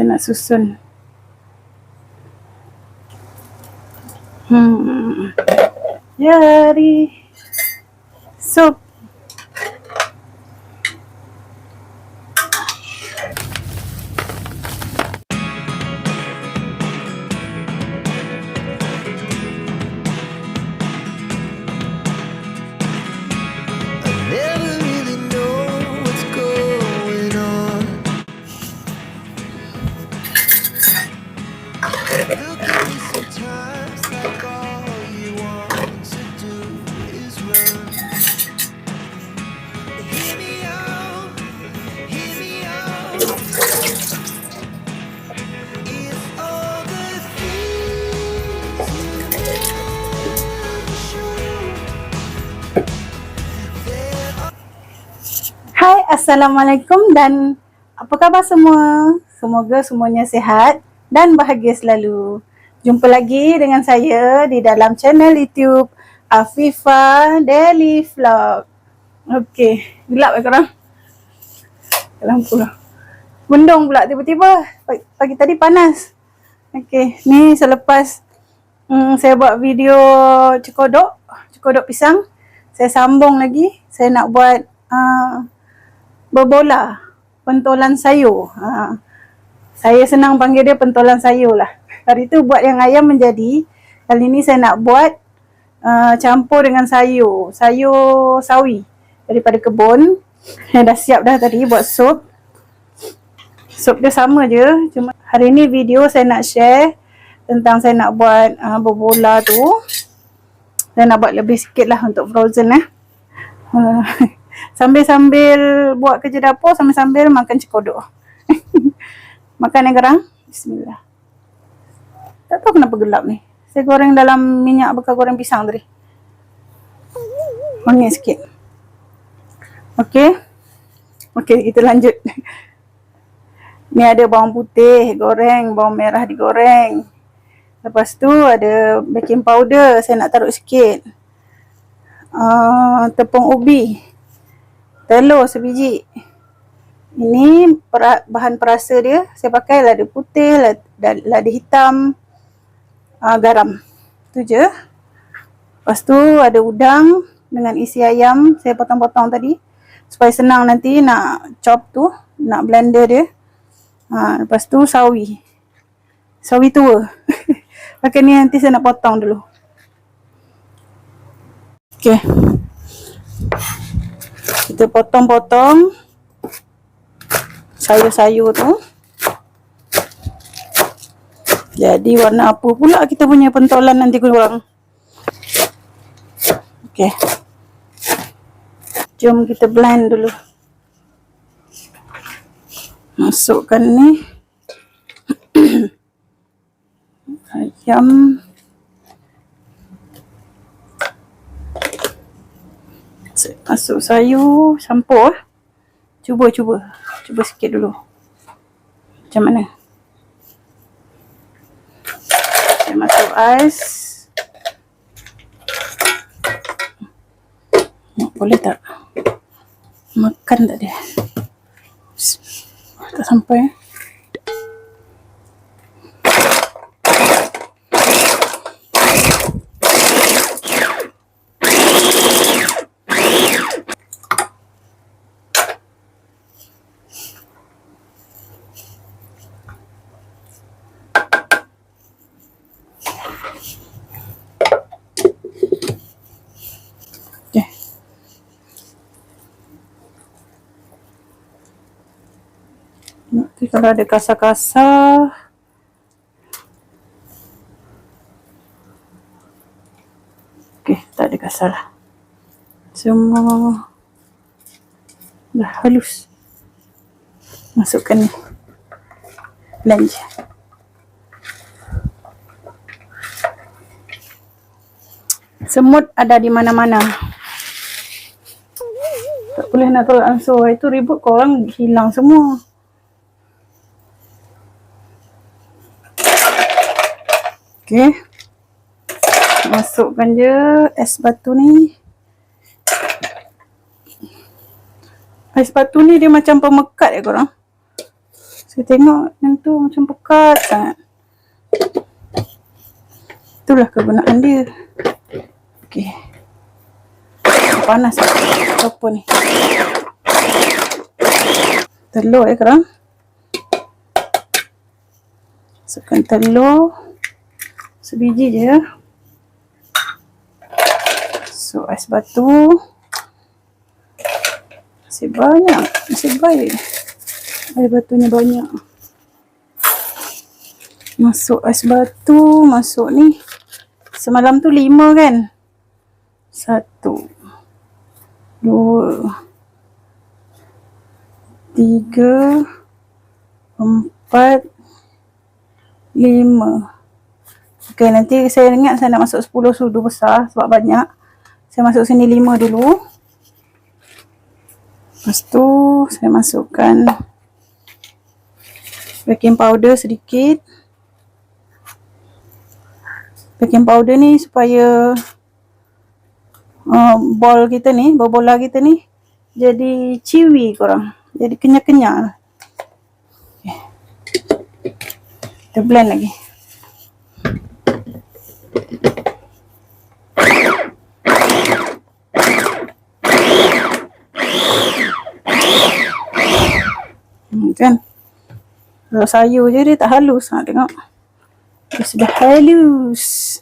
Saya nak susun. Hmm. Yari. Sup. Hai, Assalamualaikum dan apa khabar semua? Semoga semuanya sihat dan bahagia selalu. Jumpa lagi dengan saya di dalam channel YouTube Afifa Daily Vlog. Okey, gelap ya korang? Lampu lah. Mendung pula tiba-tiba. Pagi, pagi tadi panas. Okey, ni selepas hmm, saya buat video cekodok, cekodok pisang. Saya sambung lagi. Saya nak buat uh, berbola, pentolan sayur. Ha. Saya senang panggil dia pentolan sayur lah. Hari tu buat yang ayam menjadi. Kali ni saya nak buat uh, campur dengan sayur. Sayur sawi daripada kebun. Saya dah siap dah tadi buat sup. Sup dia sama je. Cuma hari ni video saya nak share tentang saya nak buat uh, berbola tu. Saya nak buat lebih sikit lah untuk frozen eh. Uh, sambil-sambil buat kerja dapur, sambil-sambil makan cekodok. makan yang gerang. Bismillah. Tak tahu kenapa gelap ni. Saya goreng dalam minyak bekas goreng pisang tadi. Wangi sikit. Okey. Okey, kita lanjut. Ni ada bawang putih goreng, bawang merah digoreng. Lepas tu ada baking powder, saya nak taruh sikit. Uh, tepung ubi. Telur sebiji. Ini pera, bahan perasa dia. Saya pakai lada putih, lada, lada hitam, uh, garam. Tu je. Lepas tu ada udang dengan isi ayam. Saya potong-potong tadi. Supaya senang nanti nak chop tu. Nak blender dia. Ha, lepas tu sawi. Sawi tua. Pakai ni nanti saya nak potong dulu. Okay. Kita potong-potong sayur-sayur tu. Jadi warna apa pula kita punya pentolan nanti korang. Okay. Jom kita blend dulu. Masukkan ni. Ayam. Masuk sayur, campur. Cuba, cuba. Cuba sikit dulu. Macam mana? Saya masuk ais. Boleh tak? Makan tak dia? Tak sampai. Kalau ada kasar-kasar. Okay, tak ada kasar lah. Semua Dah halus. Masukkan Blend Semut ada di mana-mana. Tak boleh nak tolak ansur Itu ribut korang hilang semua Okay. Masukkan je es batu ni. Es batu ni dia macam pemekat ya korang. Saya tengok yang tu macam pekat sangat. Itulah kegunaan dia. Okey. Panas apa ni? Telur eh korang. Masukkan telur. Sebiji je. So, ais batu. Masih banyak. Masih baik. Air batunya banyak. Masuk ais batu. Masuk ni. Semalam tu lima kan? Satu. Dua. Tiga. Empat. Lima. Okay, nanti saya ingat saya nak masuk 10 sudu besar sebab banyak. Saya masuk sini 5 dulu. Lepas tu saya masukkan baking powder sedikit. Baking powder ni supaya uh, ball kita ni, bola kita ni jadi chewy korang. Jadi kenyal-kenyal. Okay. Kita blend lagi. Hmm, kan? Kalau sayur je dia tak halus. Ha, tengok. Dia sudah halus.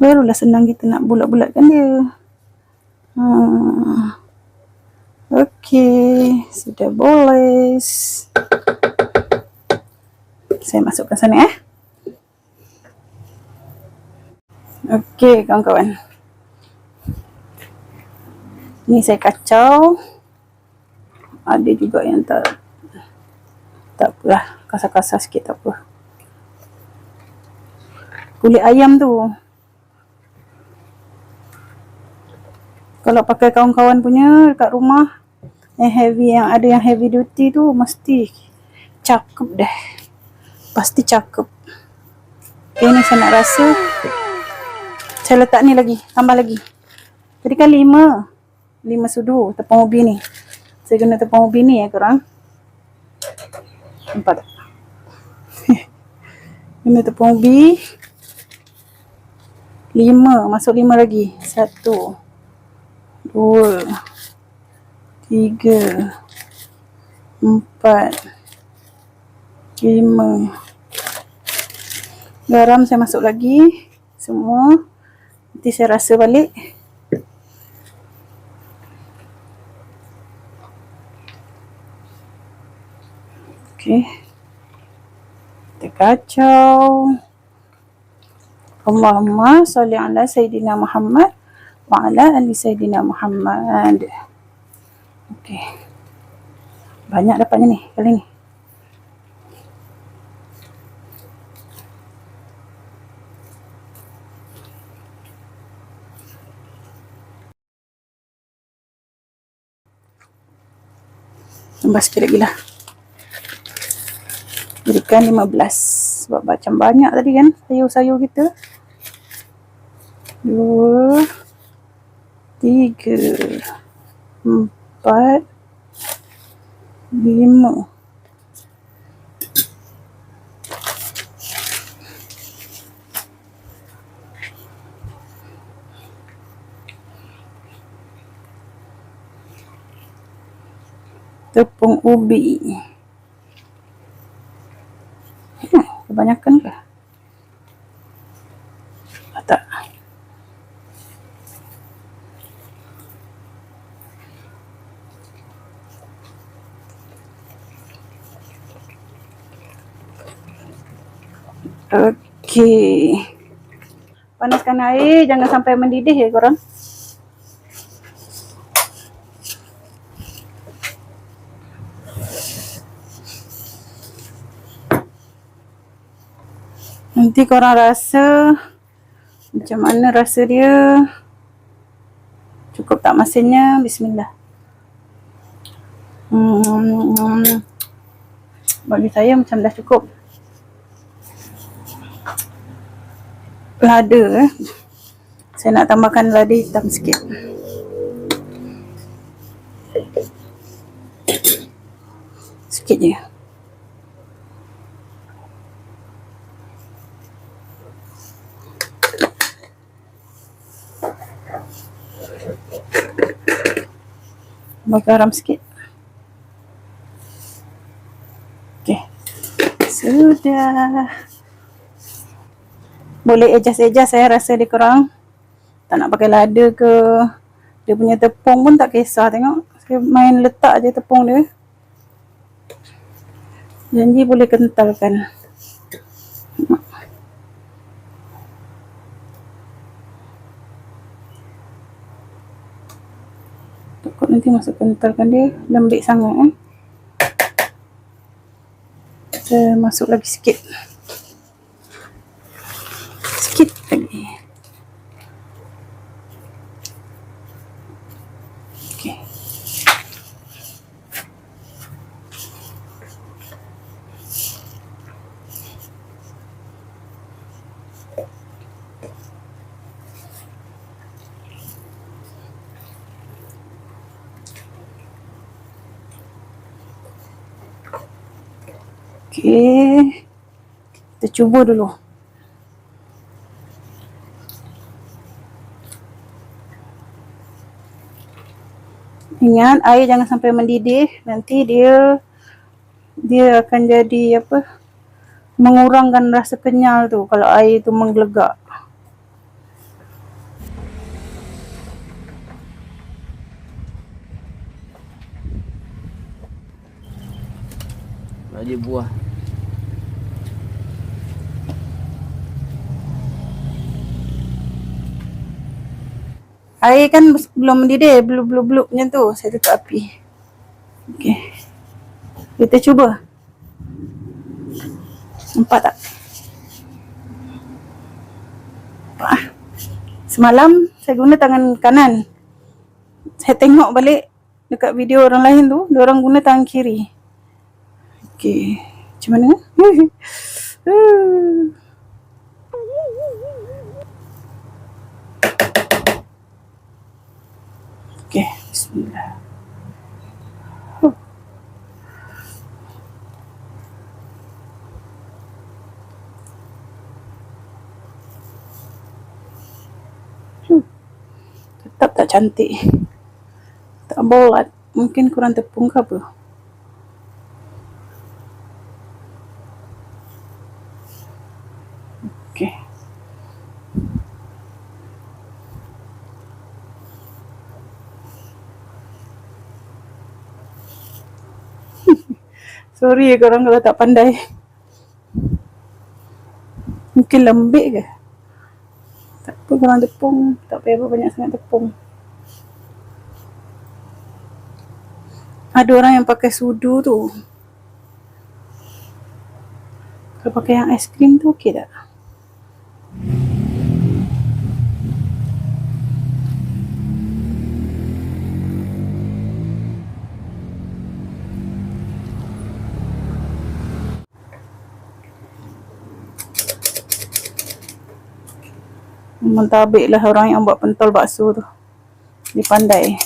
Barulah senang kita nak bulat-bulatkan dia. Ha. Okey. Sudah boleh. Saya masukkan sana eh. Okey kawan-kawan. Ni saya kacau. Ada juga yang tak tak apalah. Kasar-kasar sikit tak apa. Kulit ayam tu. Kalau pakai kawan-kawan punya dekat rumah yang heavy yang ada yang heavy duty tu mesti cakep deh. Pasti cakep. Okay, ni saya nak rasa. Saya letak ni lagi, tambah lagi. Tadi kan lima. Lima sudu tepung ubi ni. Saya guna tepung ubi ni ya korang. Nampak tak? Guna tepung ubi. Lima. Masuk lima lagi. Satu. Dua. Tiga. Empat. Lima. Garam saya masuk lagi. Semua. Nanti saya rasa balik. Kita kacau. Allahumma salli ala Sayyidina Muhammad wa ala ali Sayyidina Muhammad. Okey. Banyak dapatnya ni kali ni. Tambah sikit lagi lah. Berikan 15. Sebab macam banyak tadi kan sayur-sayur kita. Dua. Tiga. Empat. Lima. Tepung ubi. Hmm, kebanyakan ke? Ah, tak. Okey. Panaskan air, jangan sampai mendidih ya korang. Nanti korang rasa macam mana rasa dia. Cukup tak masinnya? Bismillah. Hmm, bagi saya macam dah cukup. Lada eh. Saya nak tambahkan lada hitam sikit. Sikit je. Garam sikit. Okey. Sudah. Boleh adjust-adjust saya rasa dia kurang. Tak nak pakai lada ke. Dia punya tepung pun tak kisah tengok. Saya main letak je tepung dia. Janji boleh kentalkan. Nanti masuk kentalkan dia lembik sangat eh. Saya masuk lagi. Sikit lagi. Okey. Okey. Kita cuba dulu. Ingat air jangan sampai mendidih. Nanti dia dia akan jadi apa? Mengurangkan rasa kenyal tu kalau air tu menggelegak. Raja buah. Air kan belum mendidih, belum-belum macam tu. Saya tutup api. Okey. Kita cuba. Nampak tak? Nampak ah? Semalam saya guna tangan kanan. Saya tengok balik dekat video orang lain tu, dia orang guna tangan kiri. Okey. Macam mana? Okey, bismillah. Hmm. Tetap tak cantik. Tak bulat. Mungkin kurang tepung ke apa. Sorry korang kalau tak pandai. Mungkin lembik ke? Tak apa kurang tepung. Tak payah apa banyak sangat tepung. Ada orang yang pakai sudu tu. Kalau pakai yang ais krim tu okey tak? Memang tabik lah orang yang buat pentol bakso tu. Dia pandai.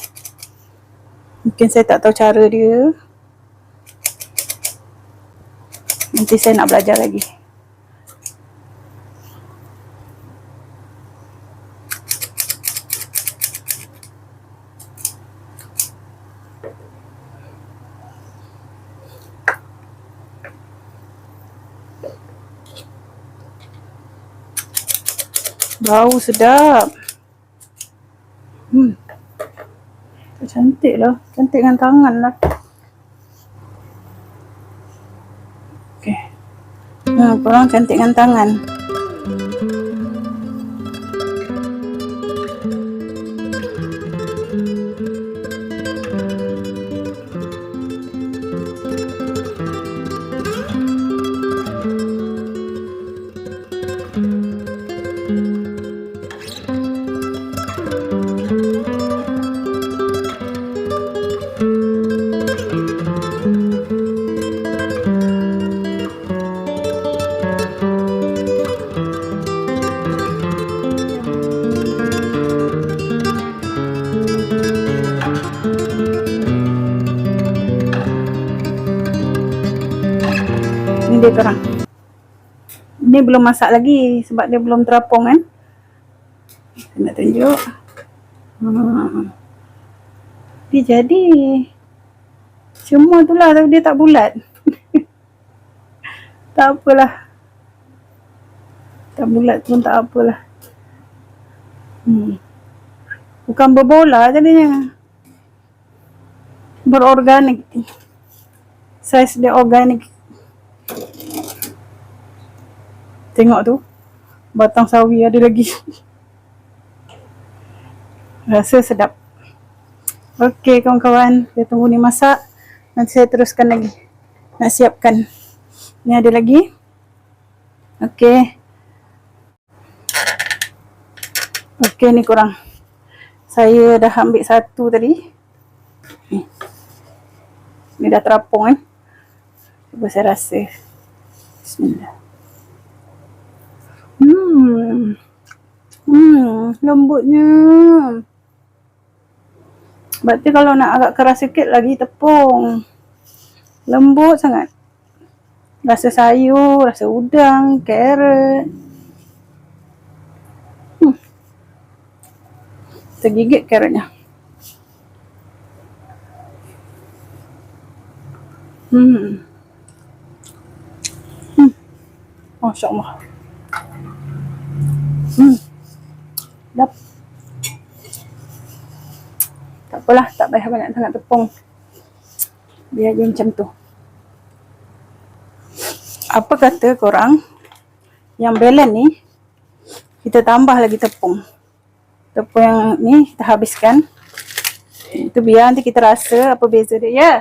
Mungkin saya tak tahu cara dia. Nanti saya nak belajar lagi. Bau sedap. Hmm. Cantik lah. Cantik dengan tangan lah. Okay. Ha, korang cantik dengan tangan. Dia korang. Ni belum masak lagi sebab dia belum terapung kan. Saya nak tunjuk. Hmm. Dia jadi. Semua tu lah tapi dia tak bulat. tak apalah. Tak bulat pun tak apalah. Hmm. Bukan berbola jadinya. Berorganik. Saiz dia organik. Tengok tu. Batang sawi ada lagi. Rasa sedap. Okey kawan-kawan. Kita tunggu ni masak. Nanti saya teruskan lagi. Nak siapkan. Ni ada lagi. Okey. Okey ni kurang. Saya dah ambil satu tadi. Ni. Dah terapung kan. Cuba saya rasa. Bismillah. Hmm. Hmm, lembutnya. Berarti kalau nak agak keras sikit lagi tepung. Lembut sangat. Rasa sayur, rasa udang, carrot. Hmm. Tergigit carrotnya. Hmm. Hmm. Masya Allah. Hmm. Tak apalah, tak payah banyak sangat tepung. Biar je macam tu. Apa kata korang yang belen ni kita tambah lagi tepung. Tepung yang ni kita habiskan. Itu biar nanti kita rasa apa beza dia. Ya.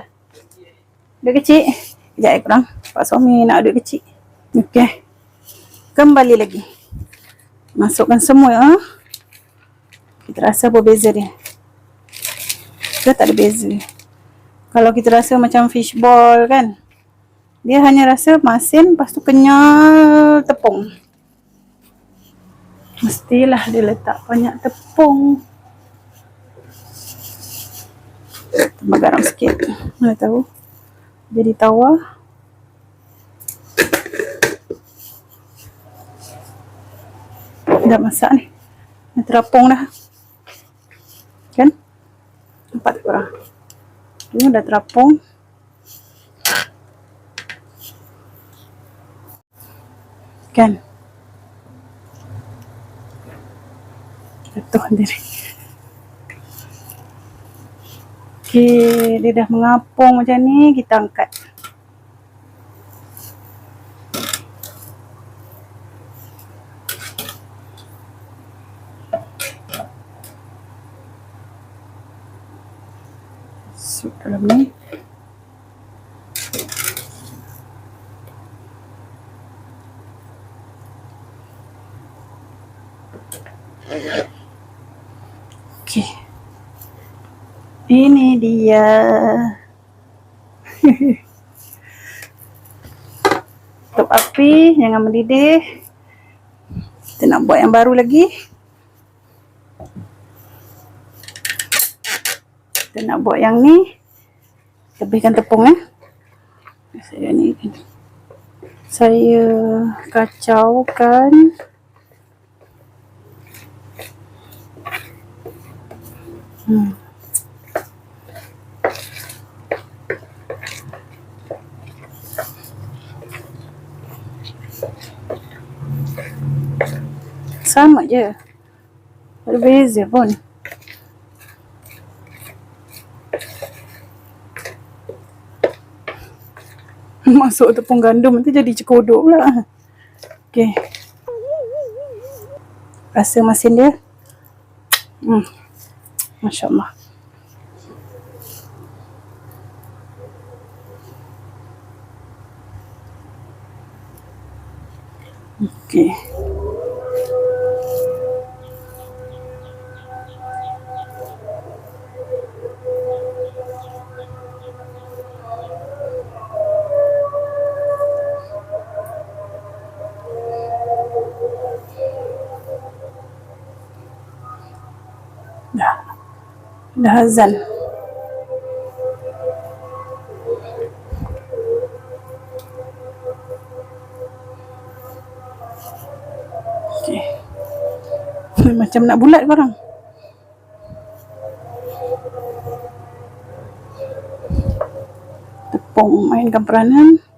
Dia kecil. Sekejap ya korang. Pak suami nak aduk kecil. Okey. Kembali lagi. Masukkan semua. Ha? Kita rasa apa beza dia. Ke tak ada beza. Kalau kita rasa macam fishball kan. Dia hanya rasa masin lepas tu kenyal tepung. Mestilah dia letak banyak tepung. Tambah garam sikit. Mana tahu. Jadi tawar. Dah masak ni. Dah terapung dah. Kan? Nampak tak korang? Ni dah terapung. Kan? Jatuh diri. Okey, dia dah mengapung macam ni, kita angkat. Dalam ni. Okey. Ini dia. Tutup api, jangan mendidih. Kita nak buat yang baru lagi. Kita nak buat yang ni. Lebihkan tepung eh. Saya ni saya kacaukan hmm. sama je tak ada beza pun masuk tepung gandum nanti jadi cekodok pula Okey. Rasa masin dia. Hmm. Masya Dah azal okay. Macam nak bulat korang. Tepung mainkan peranan.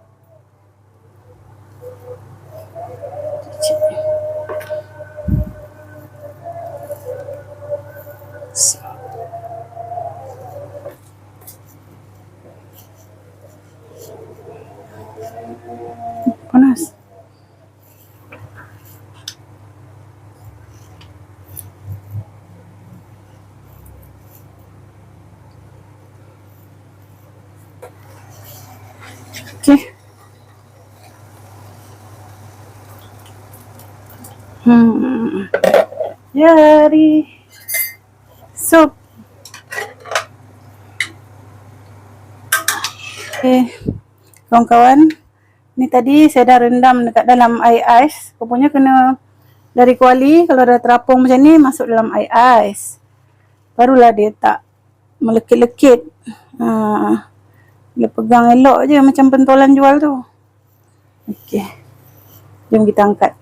Okay. Hmm. Yari. Sup. Okay. Kawan-kawan. Ni tadi saya dah rendam dekat dalam air ais. Rupanya kena dari kuali. Kalau dah terapung macam ni, masuk dalam air ais. Barulah dia tak melekit-lekit. Ha. Dia pegang elok je macam pentolan jual tu. Okey. Jom kita angkat.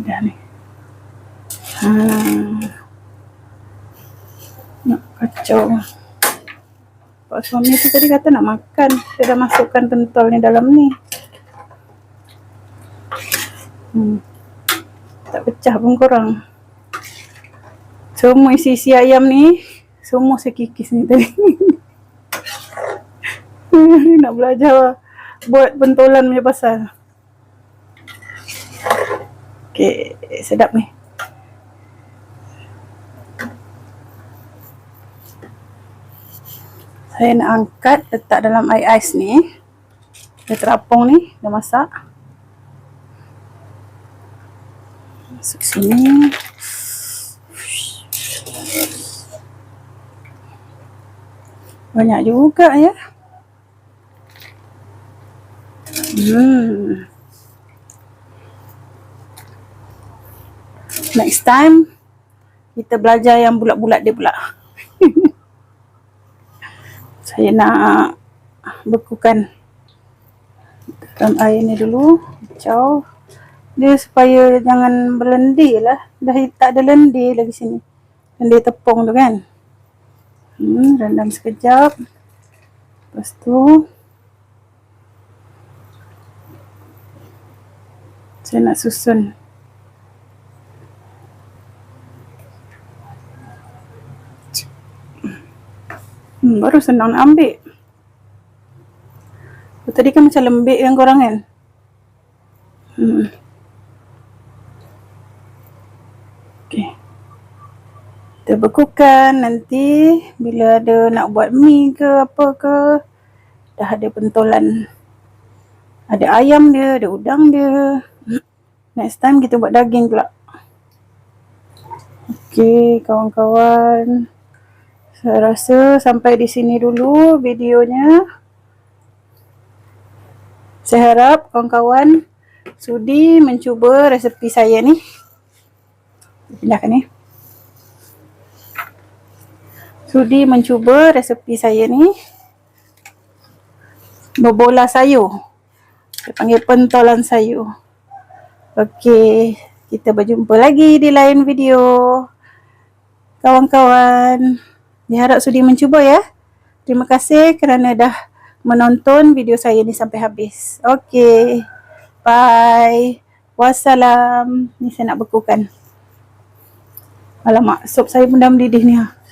Dah ni. Ha. Nak kacau. Pak suami tu tadi kata nak makan. Saya dah masukkan pentol ni dalam ni. Hmm. Tak pecah pun korang. Semua isi-isi ayam ni semua saya kikis ni tadi. Nak belajar buat pentolan punya pasal. Okay, sedap ni. Saya nak angkat letak dalam air ais ni. Dia terapung ni, dah masak. Masuk sini. Banyak juga ya. Hmm. Next time kita belajar yang bulat-bulat dia pula. Saya nak bekukan dalam air ni dulu. Kacau. Dia supaya jangan berlendir lah. Dah tak ada lendir lagi sini. Lendir tepung tu kan. Hmm, rendam sekejap. Lepas tu saya nak susun. Hmm, baru senang nak ambil. Oh, tadi kan macam lembik kan korang kan? Hmm. Okay. Kita bekukan nanti bila ada nak buat mi ke apa ke dah ada pentolan. Ada ayam dia, ada udang dia. Next time kita buat daging pula. Okey, kawan-kawan. Saya rasa sampai di sini dulu videonya. Saya harap kawan-kawan sudi mencuba resepi saya ni. Pindahkan ni. Sudi mencuba resepi saya ni. Berbola sayur. Saya panggil pentolan sayur. Okey, kita berjumpa lagi di lain video. Kawan-kawan, diharap sudi mencuba ya. Terima kasih kerana dah menonton video saya ni sampai habis. Okey. Bye. Wassalam. Ni saya nak bekukan. Alamak, sup saya pun dah mendidih ni ha.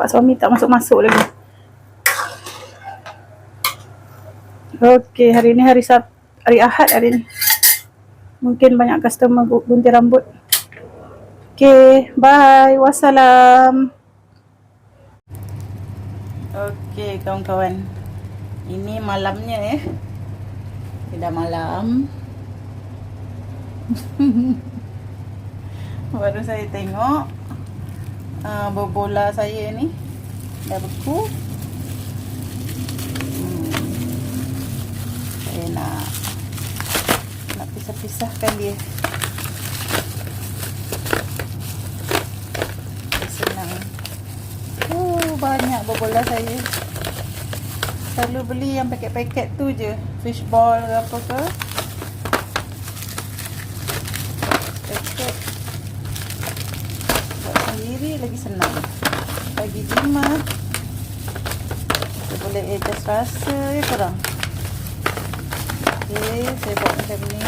Pak suami tak masuk-masuk lagi. Okey, hari ni hari Sab hari Ahad hari ni. Mungkin banyak customer gu- gunting rambut. Okey, bye. Wassalam. Okey, kawan-kawan. Ini malamnya eh. Ini dah malam. Baru saya tengok uh, berbola saya ni dah beku. Hmm. Saya nak nak pisah-pisahkan dia. Senang. Oh, banyak berbola saya. Selalu beli yang paket-paket tu je. fishball ke apa ke. Paket. Buat sendiri lagi senang. Bagi jimat. Kita boleh adjust rasa ya korang. Okey, saya buat macam ni.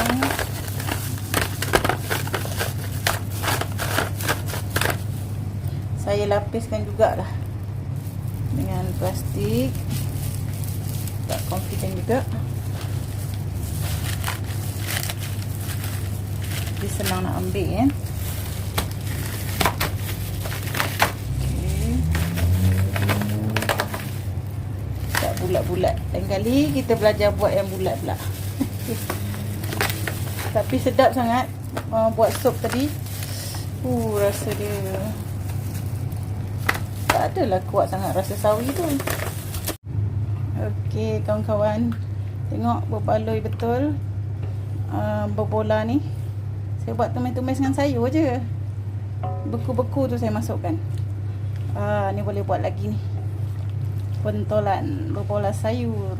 Saya lapiskan jugalah dengan plastik. Tak confident juga. Jadi senang nak ambil kan. Okey. Bulat-bulat. Lain kali kita belajar buat yang bulat pula. Tapi sedap sangat uh, buat sup tadi. Uh, rasa dia tak adalah kuat sangat rasa sawi tu. Okey, kawan-kawan. Tengok berbaloi betul. Uh, berbola ni. Saya buat tumis-tumis dengan sayur je. Beku-beku tu saya masukkan. Ah, ni boleh buat lagi ni. Pentolan berbola sayur.